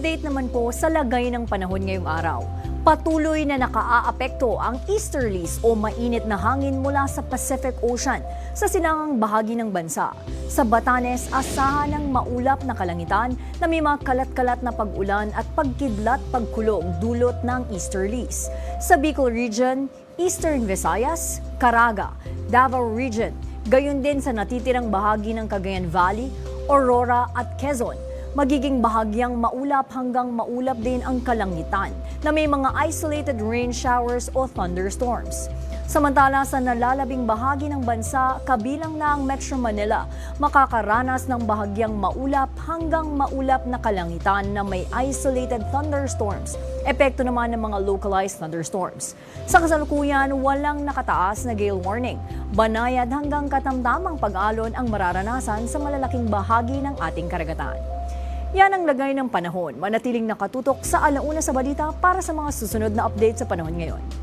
naman po sa lagay ng panahon ngayong araw. Patuloy na nakaaapekto ang easterlies o mainit na hangin mula sa Pacific Ocean sa silangang bahagi ng bansa. Sa Batanes, asahan ng maulap na kalangitan na may mga kalat-kalat na pag-ulan at pagkidlat pagkulog dulot ng easterlies. Sa Bicol Region, Eastern Visayas, Caraga, Davao Region, gayon din sa natitirang bahagi ng Cagayan Valley, Aurora at Quezon magiging bahagyang maulap hanggang maulap din ang kalangitan na may mga isolated rain showers o thunderstorms. Samantala sa nalalabing bahagi ng bansa, kabilang na ang Metro Manila, makakaranas ng bahagyang maulap hanggang maulap na kalangitan na may isolated thunderstorms. Epekto naman ng mga localized thunderstorms. Sa kasalukuyan, walang nakataas na gale warning. Banayad hanggang katamtamang pag-alon ang mararanasan sa malalaking bahagi ng ating karagatan. Yan ang lagay ng panahon. Manatiling nakatutok sa alauna sa balita para sa mga susunod na update sa panahon ngayon.